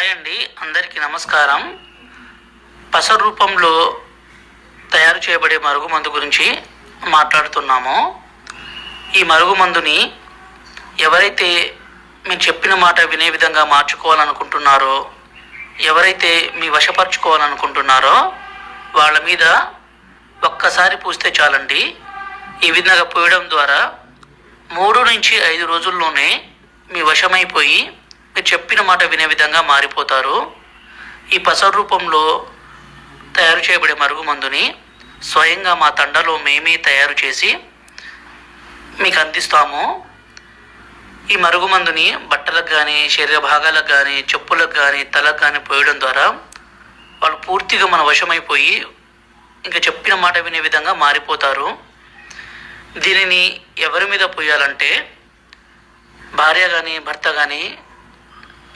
Hi అండి అందరికీ నమస్కారం. పసర రూపంలో తయారు చేయబడే మరుగుమందు గురించి మాట్లాడుతున్నాము. ఈ మరుగుమందుని ఎవరైతే మీరు చెప్పిన మాట వినే విధంగా మార్చుకోవాలనుకుంటున్నారో ఎవరైతే మీ వశపరచుకోవాలనుకుంటున్నారో వాళ్ళ మీద ఒక్కసారి పూస్తే చాలండి. ఈ విధంగా పోయడం ద్వారా మూడు నుంచి ఐదు రోజుల్లోనే మీ వశమైపోయి చెప్పిన మాట వినే విధంగా మారిపోతారు. ఈ పసరు రూపంలో తయారు చేయబడే మరుగుమందుని స్వయంగా మా తండలో మేమే తయారు చేసి మీకు అందిస్తాము. ఈ మరుగుమందుని బట్టలకు కానీ శరీర భాగాలకు కానీ చెప్పులకు కానీ తలకు కానీ పోయడం ద్వారా వాళ్ళు పూర్తిగా మన వశమైపోయి ఇంకా చెప్పిన మాట వినే విధంగా మారిపోతారు. దీనిని ఎవరి మీద పోయాలంటే భార్య కానీ భర్త కానీ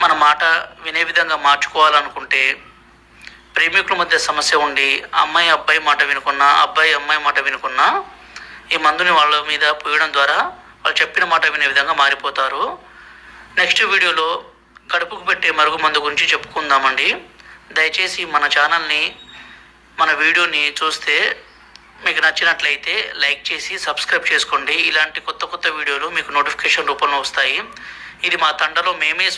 మన మాట వినే విధంగా మార్చుకోవాలనుకుంటే ప్రేమికుల మధ్య సమస్య ఉండి అమ్మాయి అబ్బాయి మాట వినుకున్నా అబ్బాయి అమ్మాయి మాట వినుకున్నా ఈ మందుని వాళ్ళ మీద పోయడం ద్వారా వాళ్ళు చెప్పిన మాట వినే విధంగా మారిపోతారు. నెక్స్ట్ వీడియోలో కడుపుకు పెట్టే మరుగు మందు గురించి చెప్పుకుందామండి. దయచేసి మన ఛానల్ని మన వీడియోని చూస్తే మీకు నచ్చినట్లయితే లైక్ చేసి సబ్స్క్రైబ్ చేసుకోండి. ఇలాంటి కొత్త కొత్త వీడియోలు మీకు నోటిఫికేషన్ రూపంలో వస్తాయి. ఇది మా తండలో మేమే